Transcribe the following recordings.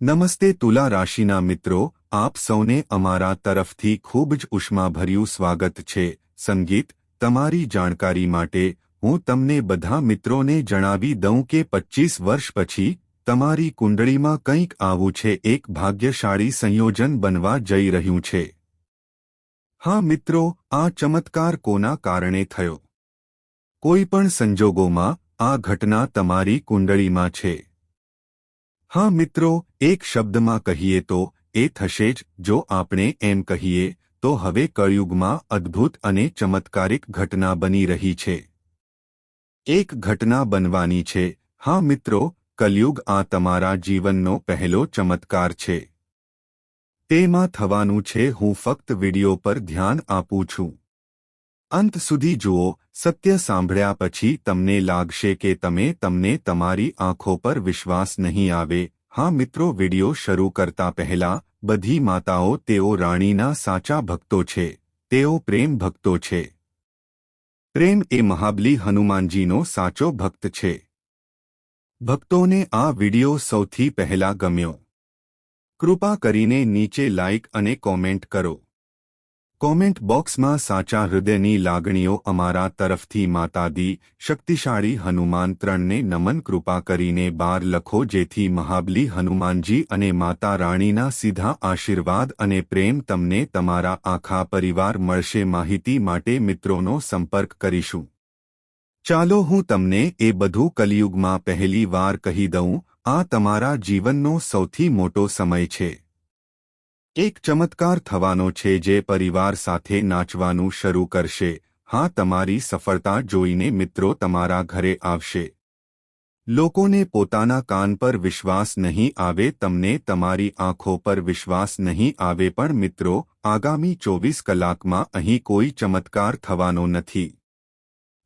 નમસ્તે તુલા રાશિના મિત્રો, આપ સૌને અમારા તરફથી ખૂબ જ ઉષ્માભર્યું સ્વાગત છે. સંગીત, તમારી જાણકારી માટે હું તમને બધા મિત્રોને જણાવી દઉં કે પચ્ચીસ વર્ષ પછી તમારી કુંડળીમાં કંઈક આવું છે, એક ભાગ્યશાળી સંયોજન બનવા જઈ રહ્યું છે. હા મિત્રો, આ ચમત્કાર કોના કારણે થયો? કોઈ પણ સંજોગોમાં આ ઘટના તમારી કુંડળીમાં છે. હા મિત્રો, એક શબ્દમાં કહીએ તો, એ થશે જ, જો આપણે એમ કહીએ, તો હવે કળયુગમાં અદ્ભુત અને ચમત્કારિક ઘટના બની રહી છે. એક ઘટના બનવાની છે. હા મિત્રો કલયુગ આ તમારા જીવનનો પહેલો ચમત્કાર છે. તેમાં થવાનું છે હું ફક્ત વિડિયો પર ધ્યાન આપું છું. અંત સુધી જુઓ, સત્ય સાંભળ્યા પછી તમને લાગશે કે તમે, તમને તમારી આંખો પર વિશ્વાસ નહીં આવે. હા મિત્રો, વિડિયો શરૂ કરતા પહેલા, બધી માતાઓ તેઓ રાણીના સાચા ભક્તો છે. તેઓ પ્રેમ ભક્તો છે. પ્રેમ એ મહાબલી હનુમાનજીનો સાચો ભક્ત છે. ભક્તોને આ વિડિયો સૌથી પહેલા ગમ્યો. કૃપા કરીને નીચે લાઇક અને કોમેન્ટ કરો. કોમેન્ટ બોક્સમાં સાચા હૃદયની લાગણીઓ અમારા તરફથી માતાદી શક્તિશાળી હનુમાન ત્રણને નમન કૃપા કરીને બાર લખો જેથી મહાબલી હનુમાનજી અને માતા રાણીના સીધા આશીર્વાદ અને પ્રેમ તમને તમારા આખા પરિવાર મળશે માહિતી માટે મિત્રોનો સંપર્ક કરીશું. ચાલો હું તમને એ બધું કલિયુગમાં પહેલી વાર કહી દઉં, આ તમારા જીવનનો સૌથી મોટો સમય છે. એક ચમત્કાર થવાનો છે જે પરિવાર સાથે નાચવાનું શરૂ કરશે. હા, તમારી સફળતા જોઈને મિત્રો તમારા ઘરે આવશે. લોકોને પોતાના કાન પર વિશ્વાસ નહીં આવે, તમને તમારી આંખો પર વિશ્વાસ નહીં આવે, પણ મિત્રો, આગામી ચોવીસ કલાકમાં અહીં કોઈ ચમત્કાર થવાનો નથી.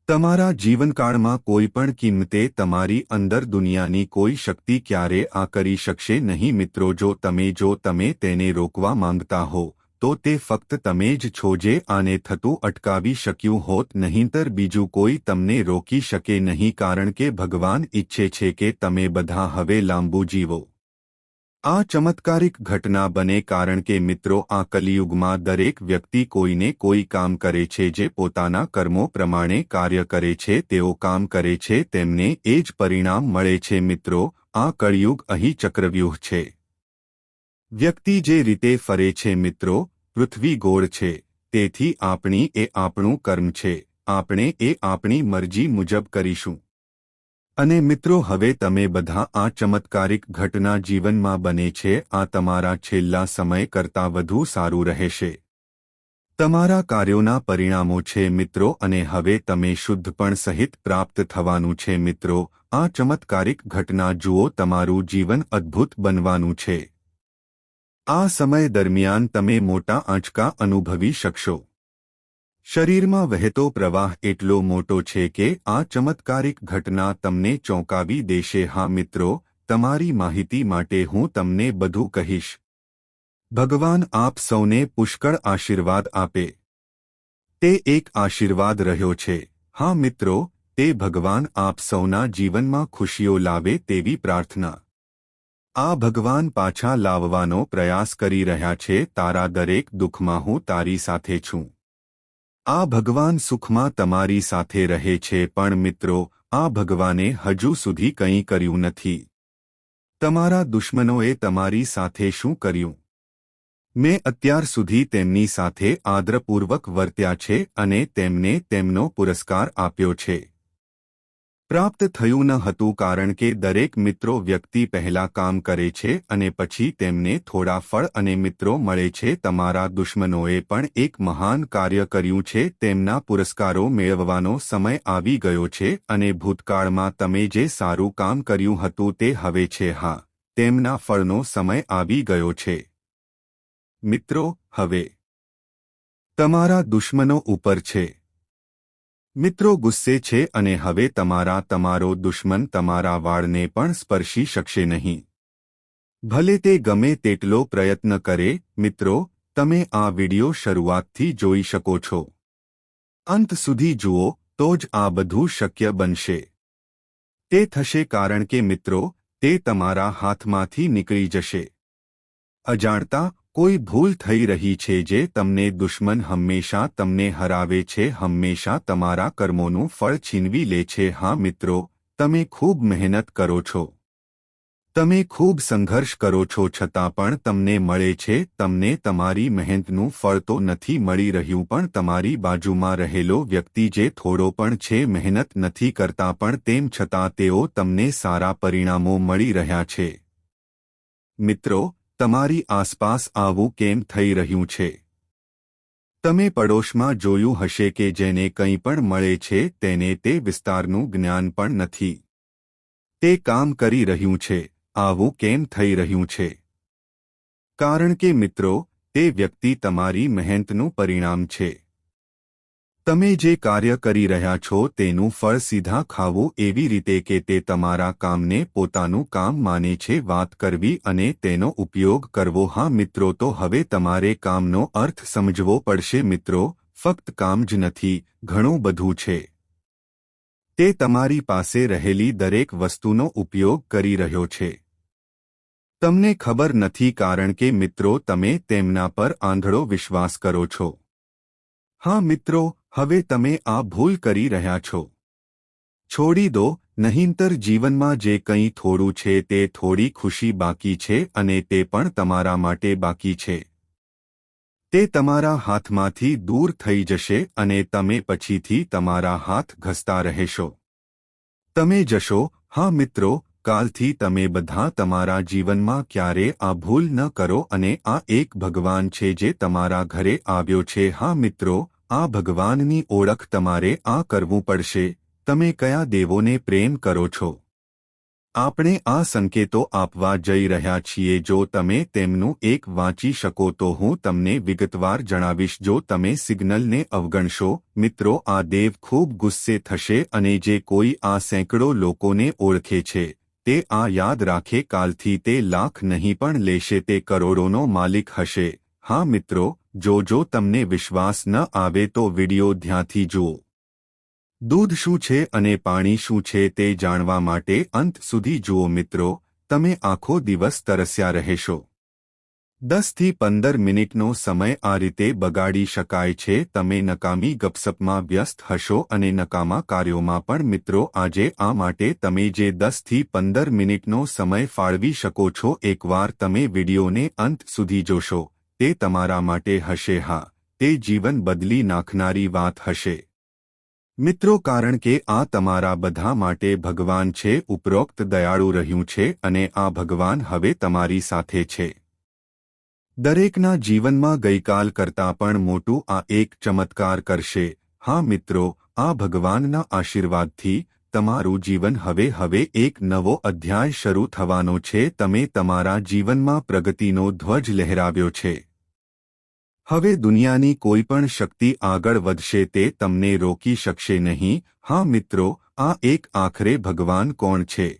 તમારા જીવનકાળમાં કોઈ પણ કિંમતે તમારી અંદર દુનિયાની કોઈ શક્તિ ક્યારે આ કરી શકશે નહીં મિત્રો જો તમે જો તમે તેને રોકવા માંગતા હો, તો તે ફક્ત તમે જ છો જે આને થતું અટકાવી શક્યું હોત નહીંતર બીજું કોઈ તમને રોકી શકે નહીં કારણ કે ભગવાન ઈચ્છે છે કે તમે બધા હવે લાંબુ જીવો. આ ચમત્કારિક ઘટના બને કારણ કે મિત્રો આ કલિયુગમાં દરેક વ્યક્તિ કોઈને કોઈ કામ કરે છે જે પોતાના કર્મો પ્રમાણે કાર્ય કરે છે, તેઓ કામ કરે છે, તેમને એ જ પરિણામ મળે છે. મિત્રો, આ કળિયુગ અહીં ચક્રવ્યૂહ છે. વ્યક્તિ જે રીતે ફરે છે મિત્રો, પૃથ્વી ગોળ છે. તેથી આપણી એ આપણું કર્મ છે. આપણે એ આપણી મરજી મુજબ કરીશું. અને મિત્રો, હવે તમે બધા આ ચમત્કારિક ઘટના જીવનમાં બને છે. આ તમારા છેલ્લા સમય કરતાં વધુ સારું રહેશે. તમારા કાર્યોના પરિણામો છે મિત્રો, અને હવે તમે શુદ્ધ પણ સહિત પ્રાપ્ત થવાનું છે મિત્રો. આ ચમત્કારિક ઘટના જુઓ, તમારું જીવન અદ્ભુત બનવાનું છે. આ સમય દરમિયાન તમે મોટા આંચકા અનુભવી શકશો. શરીરમાં વહેતો પ્રવાહ એટલો મોટો છે કે આ ચમત્કારિક ઘટના તમને ચોંકાવી દેશે. હા મિત્રો, તમારી માહિતી માટે હું તમને બધું કહીશ. ભગવાન આપ સૌને પુષ્કળ આશીર્વાદ આપે. તે એક આશીર્વાદ રહ્યો છે. હા મિત્રો, તે ભગવાન આપ સૌના જીવનમાં ખુશીઓ લાવે તેવી પ્રાર્થના. આ ભગવાન પાછા લાવવાનો પ્રયાસ કરી રહ્યા છે. તારા દરેક દુઃખમાં હું તારી સાથે છું. આ ભગવાન સુખમાં તમારી સાથે રહે છે, પણ મિત્રો, આ ભગવાને હજુ સુધી કંઈ કર્યું નથી. તમારા દુશ્મનોએ તમારી સાથે શું કર્યું? મેં અત્યાર સુધી તેમની સાથે આદરપૂર્વક વર્ત્યા છે અને તેમને તેમનો પુરસ્કાર આપ્યો છે. પ્રાપ્ત થયું ન હતું કારણ કે દરેક મિત્રો વ્યક્તિ પહેલા કામ કરે છે અને પછી તેમને થોડા ફળ અને મિત્રો મળે છે. તમારા દુશ્મનોએ પણ એક મહાન કાર્ય કર્યું છે. તેમના પુરસ્કારો મેળવવાનો સમય આવી ગયો છે અને ભૂતકાળમાં તમે જે સારું કામ કર્યું હતું તે હવે છે. હા, તેમના ફળનો સમય આવી ગયો છે. મિત્રો, હવે તમારા દુશ્મનો ઉપર છે. મિત્રો ગુસ્સે છે અને હવે તમારા, તમારો દુશ્મન તમારા વાળને પણ સ્પર્શી શકશે નહીં. ભલે તે ગમે તેટલો પ્રયત્ન કરે, મિત્રો, તમે આ વિડિયો શરૂઆતથી જોઈ શકો છો. અંત સુધી જુઓ, તો જ આ બધું શક્ય બનશે. તે થશે કારણ કે, મિત્રો, તે તમારા હાથમાંથી નીકળી જશે. અજાણતા કોઈ ભૂલ થઈ રહી છે જે તમને દુશ્મન હંમેશા તમને હરાવે છે, હંમેશા તમારા કર્મોનું ફળ છીનવી લે છે. હા મિત્રો, તમે ખૂબ મહેનત કરો છો. તમે ખૂબ સંઘર્ષ કરો છો, છતાં પણ તમને મળે છે. તમને તમારી મહેનતનું ફળ તો નથી મળી રહ્યું, પણ તમારી બાજુમાં રહેલો વ્યક્તિ જે થોડો પણ છે, મહેનત નથી કરતા, પણ તેમ છતાં તેઓ તમને સારા પરિણામો મળી રહ્યા છે. મિત્રો તમારી આસપાસ આવું કેમ થઈ રહ્યું છે? તમે પડોશમાં જોયું હશે કે જેને કંઈ પણ મળે છે તેને તે વિસ્તારનું જ્ઞાન પણ નથી. તે કામ કરી રહ્યું છે. આવું કેમ થઈ રહ્યું છે? કારણ કે મિત્રો, તે વ્યક્તિ તમારી મહેનતનું પરિણામ છે. તમે જે કાર્ય કરી રહ્યા છો તેનું ફળ સીધા ખાવું એવી રીતે કે તે તમારા કામને પોતાનું કામ માને છે વાત કરવી અને તેનો ઉપયોગ કરવો. હા મિત્રો, તો હવે તમારે કામનો અર્થ સમજવો પડશે મિત્રો, ફક્ત કામ જ નથી, ઘણું બધું છે. તે તમારી પાસે રહેલી દરેક વસ્તુનો ઉપયોગ કરી રહ્યો છે. તમને ખબર નથી કારણ કે મિત્રો, તમે તેમના પર આંધળો વિશ્વાસ કરો છો. હા મિત્રો હવે તમે આ ભૂલ કરી રહ્યા છો. છોડી દો, નહીંતર જીવનમાં જે કંઈ થોડું છે તે થોડી ખુશી બાકી છે અને તે પણ તમારા માટે બાકી છે. તે તમારા હાથમાંથી દૂર થઈ જશે અને તમે પછીથી તમારા હાથ ઘસતા રહેશો. તમે જશો, હા મિત્રો, કાલથી તમે બધા તમારા જીવનમાં ક્યારે આ ભૂલ ન કરો અને આ એક ભગવાન છે જે તમારા ઘરે આવ્યો છે. હા મિત્રો આ ભગવાનની ઓળખ તમારે આ કરવું પડશે. તમે કયા દેવોને પ્રેમ કરો છો? આપણે આ સંકેતો આપવા જઈ રહ્યા છીએ. જો તમે તેમનું એક વાંચી શકો તો હું તમને વિગતવાર જણાવીશ. જો તમે સિગ્નલને અવગણશો, મિત્રો, આ દેવ ખૂબ ગુસ્સે થશે અને જે કોઈ આ સેંકડો લોકોને ઓળખે છે, તે આ યાદ રાખે. કાલથી તે લાખ નહીં પણ લેશે. તે કરોડોનો માલિક હશે. હા, મિત્રો જો જો તમને વિશ્વાસ ન આવે તો વિડિયો ધ્યાનથી જુઓ. દૂધ શું છે અને પાણી શું છે તે જાણવા માટે અંત સુધી જુઓ મિત્રો, તમે આખો દિવસ તરસ્યા રહેશો. દસથી પંદર મિનિટનો સમય આ રીતે બગાડી શકાય છે, તમે નકામી ગપસપમાં વ્યસ્ત હશો અને નકામા કાર્યોમાં પણ મિત્રો, આજે આ માટે તમે જે દસથી પંદર મિનિટનો સમય ફાળવી શકો છો, એકવાર તમે વિડીયોને અંત સુધી જોશો. તે તમારા માટે હશે, હા, તે જીવન બદલી નાખનારી વાત હશે. મિત્રો, કારણ કે આ તમારા બધા માટે ભગવાન છે, ઉપરોક્ત દયાળુ રહ્યું છે અને આ ભગવાન હવે તમારી સાથે છે. દરેકના જીવનમાં ગઈકાલ કરતાં પણ મોટું આ એક ચમત્કાર કરશે. હા, મિત્રો, આ ભગવાનના આશીર્વાદથી તમારું જીવન હવે હવે એક નવો અધ્યાય શરૂ થવાનો છે. તમે તમારા જીવનમાં પ્રગતિનો ધ્વજ લહેરાવ્યો છે. હવે દુનિયાની કોઈ પણ શક્તિ આગળ વધશે તે તમને રોકી શકશે નહીં. હા મિત્રો, આ એક આખરે ભગવાન કોણ છે?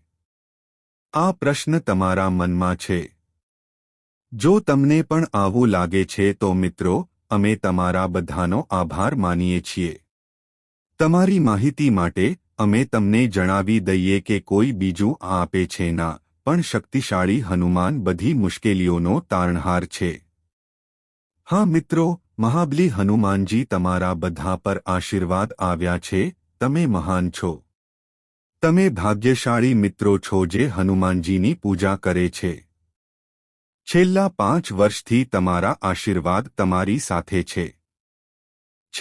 આ પ્રશ્ન તમારા મનમાં છે. જો તમને પણ આવું લાગે છે તો મિત્રો, અમે તમારા બધાનો આભાર માનીએ છીએ. તમારી માહિતી માટે, અમે તમને જણાવી દઈએ કે કોઈ બીજું આપે છે ના, પણ શક્તિશાળી હનુમાન બધી મુશ્કેલીઓનો તારણહાર છે. હા મિત્રો, મહાબલી હનુમાનજી તમારા બધા પર આશીર્વાદ આવ્યા છે, તમે મહાન છો. તમે ભાગ્યશાળી મિત્રો છો જે હનુમાનજીની પૂજા કરે છે. છેલ્લા પાંચ વર્ષથી તમારા આશીર્વાદ તમારી સાથે છે.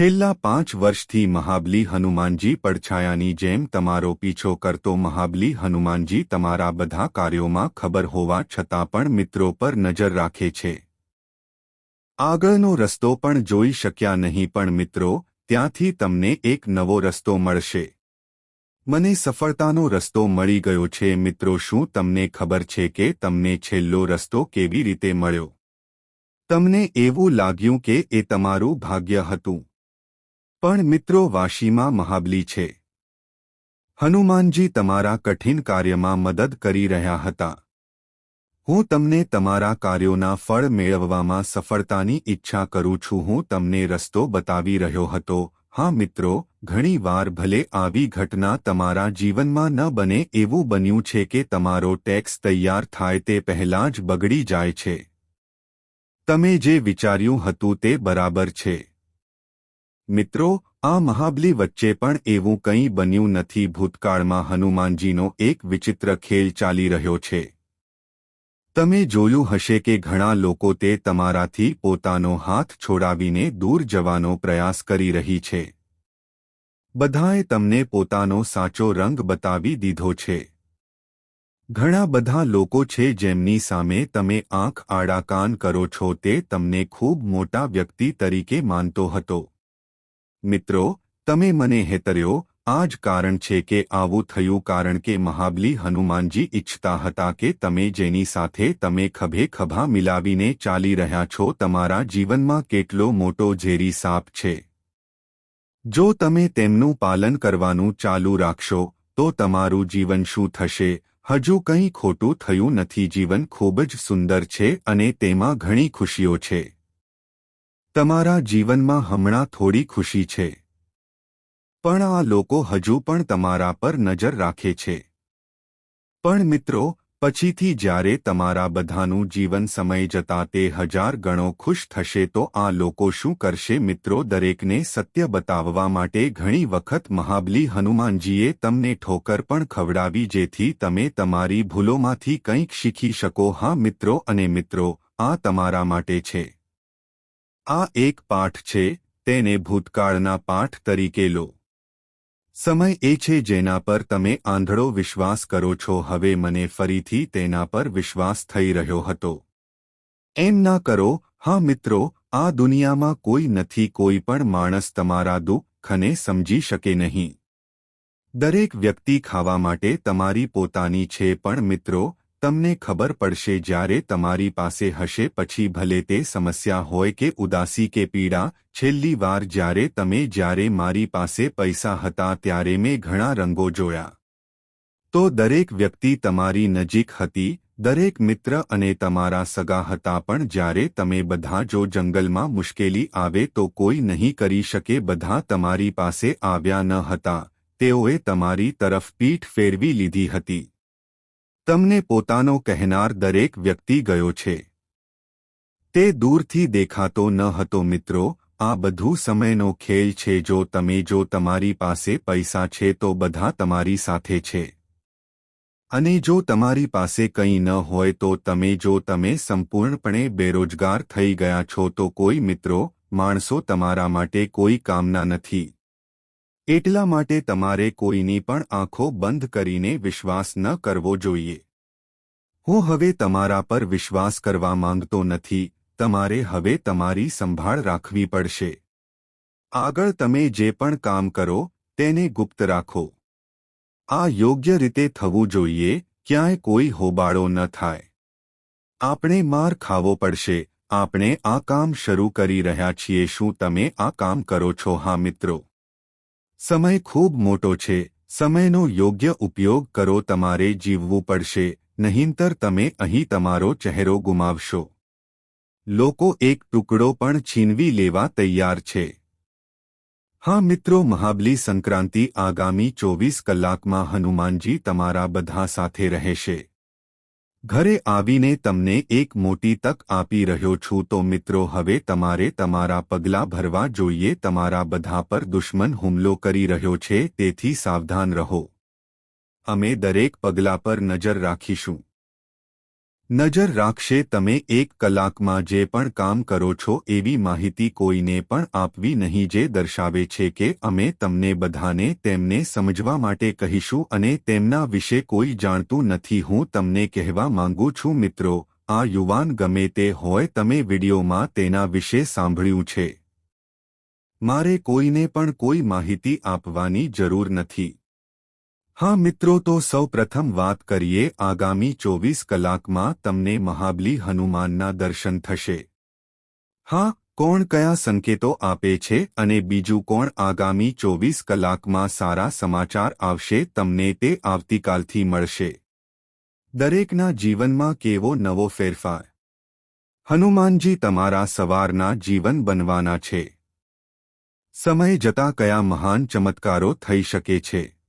છેલ્લા પાંચ વર્ષથી મહાબલી હનુમાનજી પડછાયાની જેમ તમારો પીછો કરતો મહાબલી હનુમાનજી તમારા બધા કાર્યોમાં ખબર હોવા છતાં પણ મિત્રો પર નજર રાખે છે. આગળનો રસ્તો પણ જોઈ શક્યા નહીં, પણ મિત્રો, ત્યાંથી તમને એક નવો રસ્તો મળશે. મને સફળતાનો રસ્તો મળી ગયો છે, મિત્રો, શું તમને ખબર છે કે તમને છેલ્લો રસ્તો કેવી રીતે મળ્યો? તમને એવું લાગ્યું કે એ તમારું ભાગ્ય હતું. પણ મિત્રો, વાશીમાં મહાબલી છે. હનુમાનજી તમારા કઠિન કાર્યમાં મદદ કરી રહ્યા હતા. હું તમને તમારા કાર્યોના ફળ મેળવવામાં સફળતાની ઈચ્છા કરું છું. હું તમને રસ્તો બતાવી રહ્યો હતો. હા મિત્રો, ઘણી વાર ભલે આવી ઘટના તમારા જીવનમાં ન બને એવું બન્યું છે કે તમારો ટેક્સ તૈયાર થાય તે પહેલાં જ બગડી જાય છે. તમે જે વિચાર્યું હતું તે બરાબર છે. મિત્રો, આ મહાબલી વચ્ચે પણ એવું કંઈ બન્યું નથી. ભૂતકાળમાં હનુમાનજીનો એક વિચિત્ર ખેલ ચાલી રહ્યો છે. તમે જોયું હશે કે ઘણા લોકો તે તમારાથી પોતાનો હાથ છોડાવીને દૂર જવાનો પ્રયાસ કરી રહી છે. બધાએ તમને પોતાનો સાચો રંગ બતાવી દીધો છે. ઘણા બધા લોકો છે જેમની સામે તમે આંખ આડા કાન કરો છો તે તમને ખૂબ મોટા વ્યક્તિ તરીકે માનતો હતો. મિત્રો, તમે મને હેતર્યો આ જ કારણ છે કે આવું થયું કારણ કે મહાબલી હનુમાનજી ઇચ્છતા હતા કે તમે જેની સાથે તમે ખભે ખભા મિલાવીને ચાલી રહ્યા છો તમારા જીવનમાં કેટલો મોટો ઝેરી સાપ છે. જો તમે તેમનું પાલન કરવાનું ચાલુ રાખશો, તો તમારું જીવન શું થશે? હજુ કંઈ ખોટું થયું નથી. જીવન ખૂબ જ સુંદર છે અને તેમાં ઘણી ખુશીઓ છે. તમારા જીવનમાં હમણાં થોડી ખુશી છે. પણ આ લોકો હજુ પણ તમારા પર નજર રાખે છે. પણ મિત્રો, પછીથી જ્યારે તમારા બધાનું જીવન સમય જતા તે હજાર ગણો ખુશ થશે તો આ લોકો શું કરશે મિત્રો દરેકને સત્ય બતાવવા માટે ઘણી વખત મહાબલી હનુમાનજીએ તમને ઠોકર પણ ખવડાવી જેથી તમે તમારી ભૂલોમાંથી કંઈક શીખી શકો. હા મિત્રો અને મિત્રો, આ તમારા માટે છે. આ એક પાઠ છે, તેને ભૂતકાળના પાઠ તરીકે લો. સમય એ છે જેના પર તમે આંધળો વિશ્વાસ કરો છો. હવે મને ફરીથી તેના પર વિશ્વાસ થઈ રહ્યો હતો. એમ ના કરો. હા મિત્રો, આ દુનિયામાં કોઈ નથી, કોઈ પણ માણસ તમારા દુઃખને સમજી શકે નહીં. દરેક વ્યક્તિ ખાવા માટે તમારી પોતાની છે, પણ મિત્રો તમને ખબર પડશે જ્યારે તમારી પાસે હશે પછી ભલે તે સમસ્યા હોય કે ઉદાસી કે પીડા, છેલ્લી વાર જ્યારે તમે જ્યારે મારી પાસે પૈસા હતા ત્યારે મેં ઘણા રંગો જોયા. તો દરેક વ્યક્તિ તમારી નજીક હતી, દરેક મિત્ર અને તમારા સગા હતા પણ જ્યારે તમે બધા જો જંગલમાં મુશ્કેલી આવે તો કોઈ નહીં કરી શકે બધા તમારી પાસે આવ્યા ન હતા, તેઓએ તમારી તરફ પીઠ ફેરવી લીધી હતી. તમને પોતાનો કહેનાર દરેક વ્યક્તિ ગયો છે. તે દૂરથી દેખાતો ન હતો મિત્રો, આ બધું સમયનો ખેલ છે જો તમે, જો તમારી પાસે પૈસા છે તો બધા તમારી સાથે છે. અને જો તમારી પાસે કંઈ ન હોય તો તમે, જો તમે સંપૂર્ણપણે બેરોજગાર થઈ ગયા છો તો કોઈ મિત્રો, માણસો તમારા માટે કોઈ કામના નથી. એટલા માટે તમારે કોઈની પણ આંખો બંધ કરીને વિશ્વાસ ન કરવો જોઈએ. હું હવે તમારા પર વિશ્વાસ કરવા માંગતો નથી, તમારે હવે તમારી સંભાળ રાખવી પડશે. આગળ તમે જે પણ કામ કરો, તેને ગુપ્ત રાખો. આ યોગ્ય રીતે થવું જોઈએ, ક્યાંય કોઈ હોબાળો ન થાય. આપણે માર ખાવો પડશે, આપણે આ કામ શરૂ કરી રહ્યા છીએ, શું તમે આ કામ કરો છો? હા મિત્રો. સમય ખૂબ મોટો છે. સમયનો યોગ્ય ઉપયોગ કરો, તમારે જીવવું પડશે, નહીંતર તમે અહીં તમારો ચહેરો ગુમાવશો. લોકો એક ટુકડો પણ છીનવી લેવા તૈયાર છે. હા મિત્રો, મહાબલી સંક્રાંતિ આગામી ચોવીસ કલાકમાં હનુમાનજી તમારા બધા સાથે રહેશે. ઘરે આવીને તમને એક મોટી તક આપી રહ્યો છું તો મિત્રો હવે તમારે તમારા પગલાં ભરવા જોઈએ. તમારા બધા પર દુશ્મન હુમલો કરી રહ્યો છે, તેથી સાવધાન રહો. અમે દરેક પગલા પર નજર રાખીશું. નજર રાખશે તમે એક કલાકમાં જે પણ કામ કરો છો એવી માહિતી કોઈને પણ આપવી નહીં જે દર્શાવે છે કે અમે તમને બધાને તેમને સમજવા માટે કહીશું અને તેમના વિશે કોઈ જાણતું નથી. હું તમને કહેવા માંગુ છું, મિત્રો, આ યુવાન ગમે તે હોય તમે વિડીયોમાં તેના વિશે સાંભળ્યું છે. મારે કોઈને પણ કોઈ માહિતી આપવાની જરૂર નથી. હા મિત્રો, તો સૌ પ્રથમ વાત કરીએ આગામી ચોવીસ કલાકમાં તમને મહાબલી હનુમાનના દર્શન થશે. હા, કોણ કયા સંકેતો આપે છે અને બીજું કોણ આગામી ચોવીસ કલાકમાં સારા સમાચાર આવશે તમને તે આવતીકાલથી મળશે. દરેકના જીવનમાં કેવો નવો ફેરફાર? હનુમાનજી તમારા સવારના જીવન બનવાના છે. સમય જતા કયા મહાન ચમત્કારો થઈ શકે છે?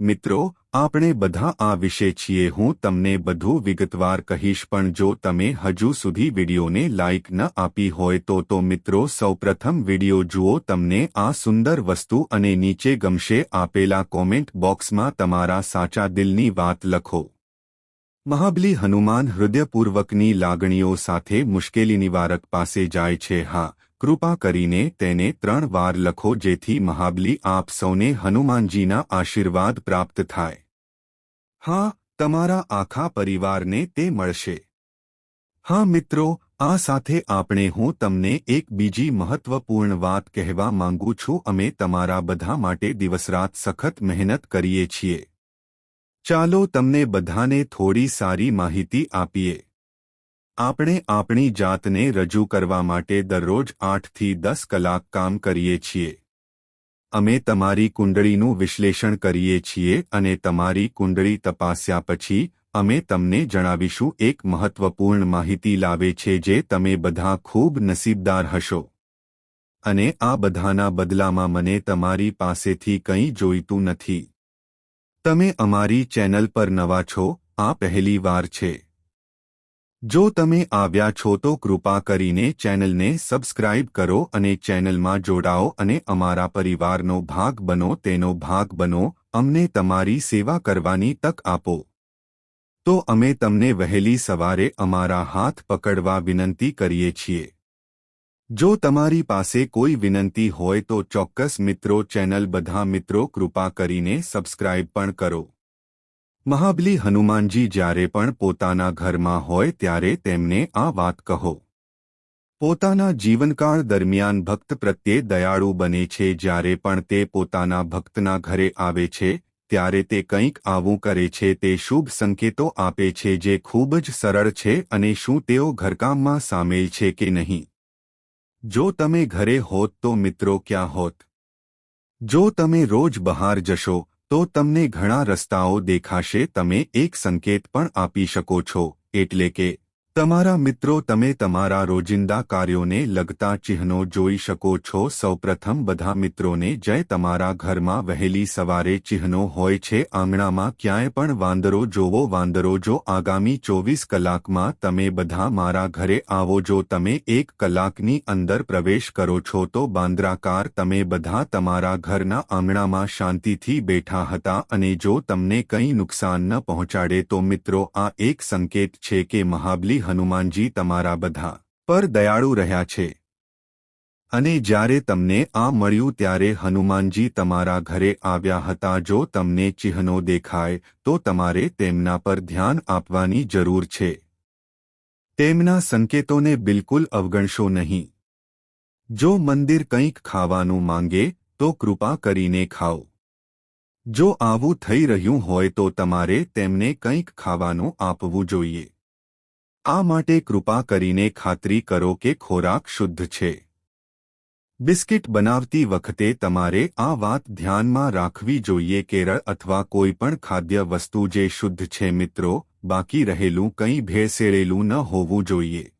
મિત્રો, આપણે બધા આ વિશે છીએ હું તમને બધું વિગતવાર કહીશ પણ જો તમે હજુ સુધી વિડીયોને લાઇક ન આપી હોય તો તો મિત્રો સૌપ્રથમ વીડિયો જુઓ તમને આ સુંદર વસ્તુ અને નીચે ગમશે આપેલા કોમેન્ટ બોક્સમાં તમારા સાચા દિલની વાત લખો. મહાબલી હનુમાન હૃદયપૂર્વકની લાગણીઓ સાથે મુશ્કેલી નિવારક પાસે જાય છે, હા કૃપા કરીને તેને ત્રણ વાર લખો જેથી મહાબલી આપ સૌને હનુમાનજીના આશીર્વાદ પ્રાપ્ત થાય. હા, તમારા આખા પરિવારને તે મળશે. હા મિત્રો, આ સાથે આપણે હું તમને એક બીજી મહત્વપૂર્ણ વાત કહેવા માંગુ છું. અમે તમારા બધા માટે દિવસરાત સખત મહેનત કરીએ છીએ. ચાલો તમને બધાને થોડી સારી માહિતી આપીએ. આપણે આપણી જાતને રજૂ કરવા માટે દરરોજ આઠથી દસ કલાક કામ કરીએ છીએ. અમે તમારી કુંડળીનું વિશ્લેષણ કરીએ છીએ અને તમારી કુંડળી તપાસ્યા પછી, અમે તમને જણાવીશું એક મહત્વપૂર્ણ માહિતી લાવે છે જે તમે બધા ખૂબ નસીબદાર હશો. અને આ બધાના બદલામાં મને તમારી પાસેથી કંઈ જોઈતું નથી. તમે અમારી ચેનલ પર નવા છો, આ પહેલી વાર છે. જો તમે આવ્યા છો તો કૃપા કરીને ચેનલને સબસ્ક્રાઇબ કરો અને ચેનલમાં જોડાઓ અને અમારા પરિવારનો ભાગ બનો, તેનો ભાગ બનો, અમને તમારી સેવા કરવાની તક આપો. તો અમે તમને વહેલી સવારે અમારા હાથ પકડવા વિનંતી કરીએ છીએ. જો તમારી પાસે કોઈ વિનંતી હોય તો ચોક્કસ મિત્રો ચેનલ બધા મિત્રો કૃપા કરીને સબસ્ક્રાઇબ પણ કરો. મહાબલી હનુમાનજી જ્યારે પણ પોતાના ઘરમાં હોય ત્યારે તેમને આ વાત કહો. પોતાના જીવનકાળ દરમિયાન ભક્ત પ્રત્યે દયાળુ બને છે જ્યારે પણ તે પોતાના ભક્તના ઘરે આવે છે, ત્યારે તે કંઈક આવું કરે છે તે શુભ સંકેતો આપે છે જે ખૂબ જ સરળ છે અને શું તેઓ ઘરકામમાં સામેલ છે કે નહીં. જો તમે ઘરે હોત તો મિત્રો ક્યાં હોત? જો તમે રોજ બહાર જશો તો તમને ઘણા રસ્તાઓ દેખાશે તમે એક સંકેત પણ આપી શકો છો એટલે કે તમારા મિત્રો તમે તમારા રોજિંદા કાર્યોને લગતા ચિહ્નો જોઈ શકો છો. સૌપ્રથમ બધા મિત્રોને જય તમારા ઘરમાં વહેલી સવારે ચિહ્નો હોય છે, આંગણામાં ક્યાંય પણ વાંદરો જોવો. વાંદરો જો આગામી ચોવીસ કલાકમાં તમે બધા મારા ઘરે આવો, જો તમે એક કલાકની અંદર પ્રવેશ કરો છો, તો બાંદ્રાકાર તમે બધા તમારા ઘરના આંગણામાં શાંતિથી બેઠા હતા અને જો તમને કંઈ નુકસાન ન પહોંચાડે, તો મિત્રો આ એક સંકેત છે કે મહાબલી હનુમાનજી તમારા બધા પર દયાળુ રહ્યા છે. અને જ્યારે તમને આ મળ્યું ત્યારે હનુમાનજી તમારા ઘરે આવ્યા હતા. જો તમને ચિહ્નો દેખાય, તો તમારે તેમના પર ધ્યાન આપવાની જરૂર છે. તેમના સંકેતોને બિલકુલ અવગણશો નહીં. જો મંદિર કંઈક ખાવાનું માંગે, તો કૃપા કરીને ખાઓ. જો આવું થઈ રહ્યું હોય તો તમારે તેમને કંઈક ખાવાનું આપવું જોઈએ. આ માટે કૃપા કરીને ખાતરી કરો કે ખોરાક શુદ્ધ છે. બિસ્કિટ બનાવતી વખતે તમારે આ વાત ધ્યાનમાં રાખવી જોઈએ કેરળ અથવા કોઈપણ ખાદ્ય વસ્તુ જે શુદ્ધ છે મિત્રો, બાકી રહેલું કંઈ ભેસેળેલું ન હોવું જોઈએ.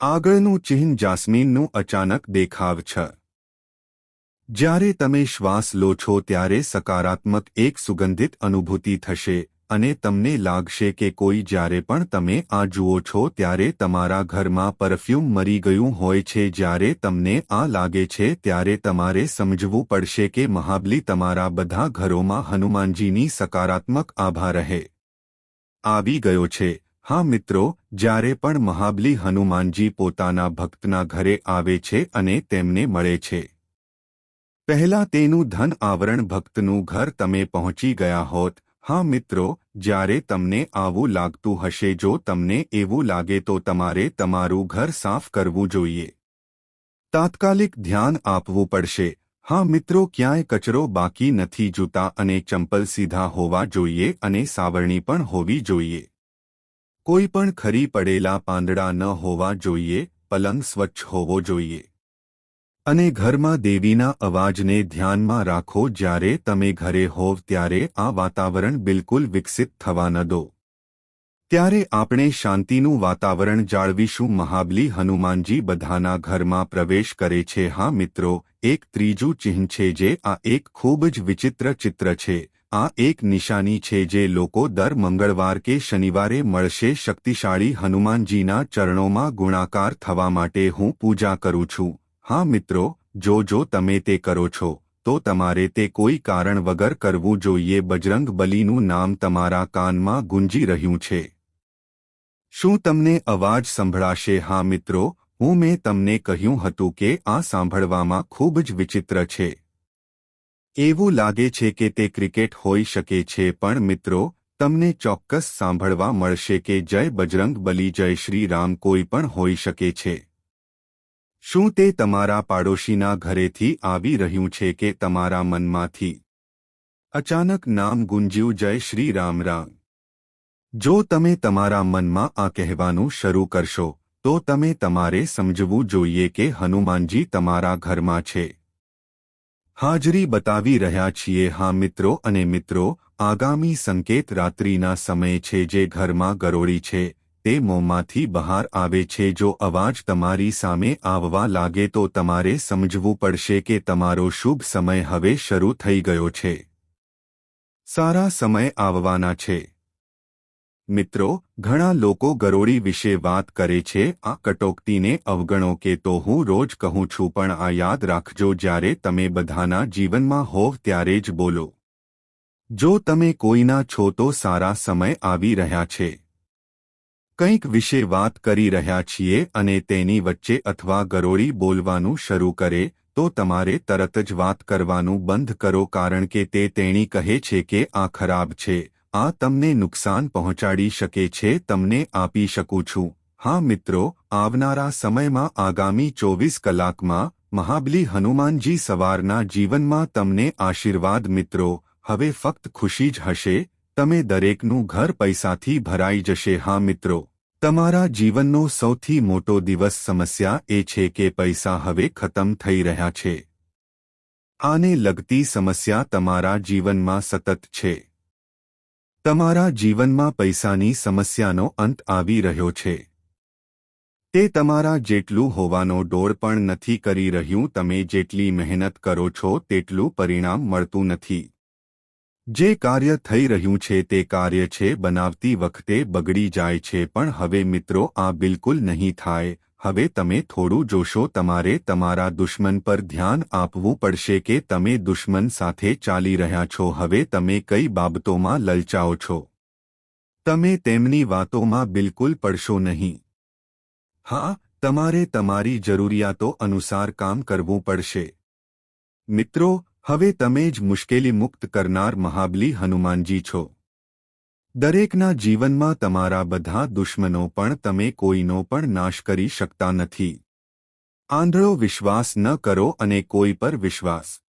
આગળનું ચિહ્ન જાસ્મીનનું અચાનક દેખાવ છે. જ્યારે તમે શ્વાસ લો છો ત્યારે સકારાત્મક એક સુગંધિત અનુભૂતિ થશે. અને તમને લાગશે કે કોઈ જ્યારે પણ તમે આ જુઓ છો ત્યારે તમારા ઘરમાં પરફ્યુમ મરી ગયું હોય છે, જ્યારે તમને આ લાગે છે ત્યારે તમારે સમજવું પડશે કે મહાબલી તમારા બધા ઘરોમાં હનુમાનજીની સકારાત્મક આભા રહે. આવી ગયો છે. હા મિત્રો, જ્યારે પણ મહાબલી હનુમાનજી પોતાના ભક્તના ઘરે આવે છે અને તેમને મળે છે. પહેલા તેનું ધન આવરણ ભક્તનું ઘર તમે પહોંચી ગયા હોત. હા મિત્રો, જ્યારે તમને આવું લાગતું હશે, જો તમને એવું લાગે, તો તમારે તમારું ઘર સાફ કરવું જોઈએ. તાત્કાલિક ધ્યાન આપવું પડશે. હા મિત્રો, ક્યાંય કચરો બાકી નથી જૂતા અને ચંપલ સીધા હોવા જોઈએ અને સાવરણી પણ હોવી જોઈએ. કોઈ પણ ખરી પડેલા પાંદડા ન હોવા જોઈએ, પલંગ સ્વચ્છ હોવો જોઈએ. અને ઘરમાં દેવીના અવાજને ધ્યાનમાં રાખો જ્યારે તમે ઘરે હોવ ત્યારે આ વાતાવરણ બિલકુલ વિકસિત થવા ન દો. ત્યારે આપણે શાંતિનું વાતાવરણ જાળવીશું. મહાબલી હનુમાનજી બધાના ઘરમાં પ્રવેશ કરે છે. હા મિત્રો, એક ત્રીજું ચિહ્ન છે જે આ એક ખૂબ જ વિચિત્ર ચિત્ર છે. આ એક નિશાની છે જે લોકો દર મંગળવાર કે શનિવારે મળશે. શક્તિશાળી હનુમાનજીના ચરણોમાં ગુણાકાર થવા માટે હું પૂજા કરું છું. હા મિત્રો, જો જો તમે તે કરો છો, તો તમારે તે કોઈ કારણ વગર કરવું જોઈએ. બજરંગ બલીનું નામ તમારા કાનમાં ગુંજી રહ્યું છે. શું તમને અવાજ સંભળાશે? હા મિત્રો, હું મેં તમને કહ્યું હતું કે આ સાંભળવામાં ખૂબ જ વિચિત્ર છે. એવું લાગે છે કે તે ક્રિકેટ હોઈ શકે છે, પણ મિત્રો, તમને ચોક્કસ સાંભળવા મળશે કે જય બજરંગ બલી, જય શ્રી રામ કોઈ પણ હોઈ શકે છે. શું તે તમારા પાડોશીના ઘરેથી આવી રહ્યું છે કે તમારા મનમાંથી અચાનક નામ ગુંજ્યું જય શ્રી રામ રામ? જો તમે તમારા મનમાં આ કહેવાનું શરૂ કરશો, તો તમે તમારે સમજવું જોઈએ કે હનુમાનજી તમારા ઘરમાં છે. હાજરી બતાવી રહ્યા છીએ. હા મિત્રો અને મિત્રો, આગામી સંકેત રાત્રિના સમયે છે જે ઘરમાં ગરોળી છે. તે મોંમાંથી બહાર આવે છે. જો અવાજ તમારી સામે આવવા લાગે તો તમારે સમજવું પડશે કે તમારો શુભ સમય હવે શરૂ થઈ ગયો છે. સારા સમય આવવાના છે. મિત્રો, ઘણા લોકો ગરોળી વિશે વાત કરે છે. આ કટોકટીને અવગણો કે તો હું રોજ કહું છું, પણ આ યાદ રાખજો, જ્યારે તમે બધાના જીવનમાં હોવ ત્યારે જ બોલો. જો તમે કોઈના છો તો સારા સમય આવી રહ્યા છે. કંઈક વિશે વાત કરી રહ્યા છીએ અને તેની વચ્ચે અથવા ગરોળી બોલવાનું શરૂ કરે, તો તમારે તરત જ વાત કરવાનું બંધ કરો કારણ કે તે તેણી કહે છે કે આ ખરાબ છે, આ તમને નુકસાન પહોંચાડી શકે છે, તમને આપી શકું છું. હા મિત્રો, આવનારા સમયમાં આગામી ચોવીસ કલાકમાં મહાબલી હનુમાનજી સવારના જીવનમાં તમને આશીર્વાદ મિત્રો, હવે ફક્ત ખુશી જ હશે તમે દરેકનું ઘર પૈસાથી ભરાઈ જશે. હા મિત્રો, તમારા જીવનનો સૌથી મોટો દિવસ સમસ્યા એ છે કે પૈસા હવે ખતમ થઈ રહ્યા છે. આને લગતી સમસ્યા તમારા જીવનમાં સતત છે. તમારા જીવનમાં પૈસાની સમસ્યાનો અંત આવી રહ્યો છે. તે તમારા જેટલું હોવાનો ડોળ પણ નથી કરી રહ્યું. તમે જેટલી મહેનત કરો છો, તેટલું પરિણામ મળતું નથી. જે કાર્ય થઈ રહ્યું છે તે કાર્ય છે બનાવતી વખતે બગડી જાય છે પણ હવે મિત્રો આ બિલકુલ નહીં થાય. હવે તમે થોડું જોશો તમારે તમારા દુશ્મન પર ધ્યાન આપવું પડશે કે તમે દુશ્મન સાથે ચાલી રહ્યા છો. હવે તમે કઈ બાબતોમાં લલચાઓ છો? તમે તેમની વાતોમાં બિલકુલ પડશો નહીં. હા, તમારે તમારી જરૂરિયાતો અનુસાર કામ કરવું પડશે. મિત્રો હવે તમે જ મુશ્કેલી મુક્ત કરનાર મહાબલી હનુમાનજી છો. દરેકના જીવનમાં તમારા બધા દુશ્મનો પણ તમે કોઈનો પણ નાશ કરી શકતા નથી. આંધળો વિશ્વાસ ન કરો અને કોઈ પર વિશ્વાસ.